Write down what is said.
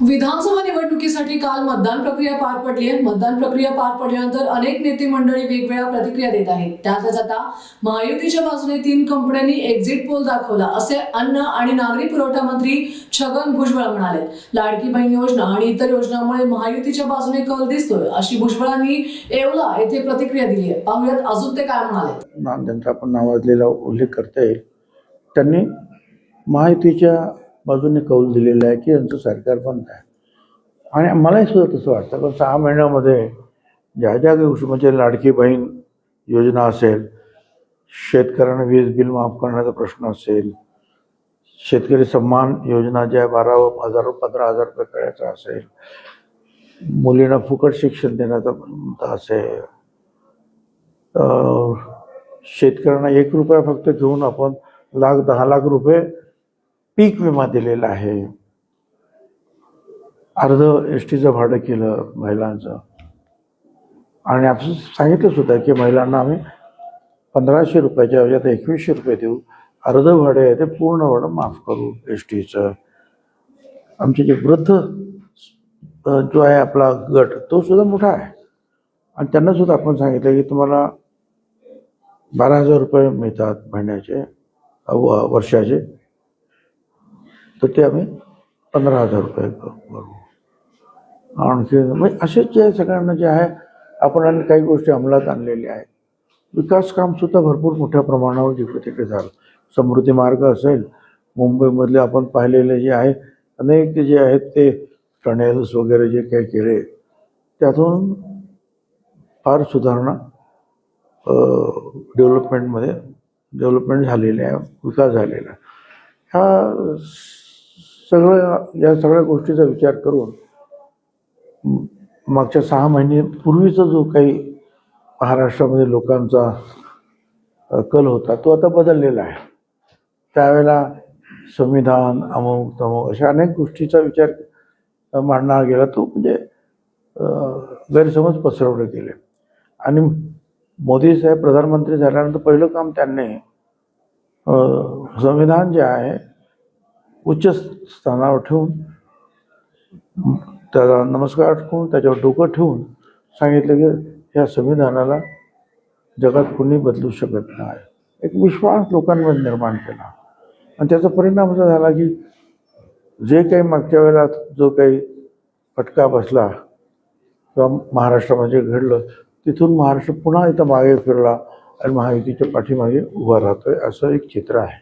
विधानसभा निवडणुकीसाठी काल मतदान प्रक्रिया पार पडली आहे. मतदान प्रक्रिया पार पडल्यानंतर अनेक नेते मंडळी वेगवेगळ्या प्रतिक्रिया देत आहेत. त्यातच आता महायुतीच्या बाजूने तीन कंपन्यांनी एक्झिट पोल दाखवला असे अन्न आणि नागरी पुरवठा मंत्री छगन भुजबळ म्हणाले लाडकी बहीण योजना आणि इतर योजनांमुळे महायुतीच्या बाजूने कल दिसतोय अशी भुजबळांनी येवला येथे प्रतिक्रिया दिली आहे. पाहुयात अजून ते काय म्हणाले. ना आपण नावाजलेला उल्लेख करता येईल. त्यांनी महायुतीच्या बाजूने कौल दिलेला आहे की यांचं सरकार बंद आहे. आणि मलाही सुद्धा तसं वाटतं पण सहा महिन्यामध्ये ज्या ज्या काही गोष्टी म्हणजे लाडकी बहीण योजना असेल शेतकऱ्यांना वीज बिल माफ करण्याचा प्रश्न असेल शेतकरी सन्मान योजना ज्या बारा हजार पंधरा हजार रुपये करायचा असेल मुलींना फुकट शिक्षण देण्याचा मुद्दा असेल शेतकऱ्यांना एक रुपया फक्त घेऊन आपण लाख दहा लाख रुपये पीक विमा दिलेला आहे. अर्ध एस टीचं भाडं केलं महिलांचं. आणि आपण सांगितलं सुद्धा की महिलांना आम्ही पंधराशे रुपयाच्या ऐवजी आता एकवीसशे रुपये देऊ. अर्ध भाडे आहे ते पूर्ण भाडं माफ करू एस टीचं. आमचे जे वृद्ध जो आहे आपला गट तो सुद्धा मोठा आहे. आणि त्यांना सुद्धा आपण सांगितलं की तुम्हाला बारा हजार रुपये मिळतात महिन्याचे व- वर्षाचे. तर ते आम्ही पंधरा हजार रुपये भरू. आणखी म्हणजे असेच जे सगळ्यांना जे आहे आपण आणि काही गोष्टी अंमलात आणलेल्या आहेत. विकास काम सुद्धा भरपूर मोठ्या प्रमाणावर जिकडे तिकडे झालं. समृद्धी मार्ग असेल मुंबईमधले आपण पाहिलेले जे आहे अनेक जे आहेत ते टनेल्स वगैरे जे काही केले त्यातून फार सुधारणा डेव्हलपमेंटमध्ये डेव्हलपमेंट झालेली आहे विकास झालेला आहे. ह्या सगळं या सगळ्या गोष्टीचा विचार करून मागच्या सहा महिने पूर्वीचा जो काही महाराष्ट्रामध्ये लोकांचा कल होता तो आता बदललेला आहे. त्यावेळेला संविधान अमुक तमुक अशा अनेक गोष्टीचा विचार मांडणार गेला. तो म्हणजे गैरसमज पसरवले गेले. आणि मोदी साहेब प्रधानमंत्री झाल्यानंतर पहिलं काम त्यांनी संविधान जे आहे उच्च स्थानावर ठेवून त्याला नमस्कार ठेवून त्याच्यावर डोकं ठेवून सांगितलं की ह्या संविधानाला जगात कोणी बदलू शकत नाही. एक विश्वास लोकांमध्ये निर्माण केला. आणि त्याचा परिणाम असा झाला की जे काही मागच्या वेळेला जो काही फटका बसला किंवा महाराष्ट्रामध्ये घडलं तिथून महाराष्ट्र पुन्हा इथं मागे फिरला आणि महायुतीच्या पाठीमागे उभा राहतोय असं एक चित्र आहे.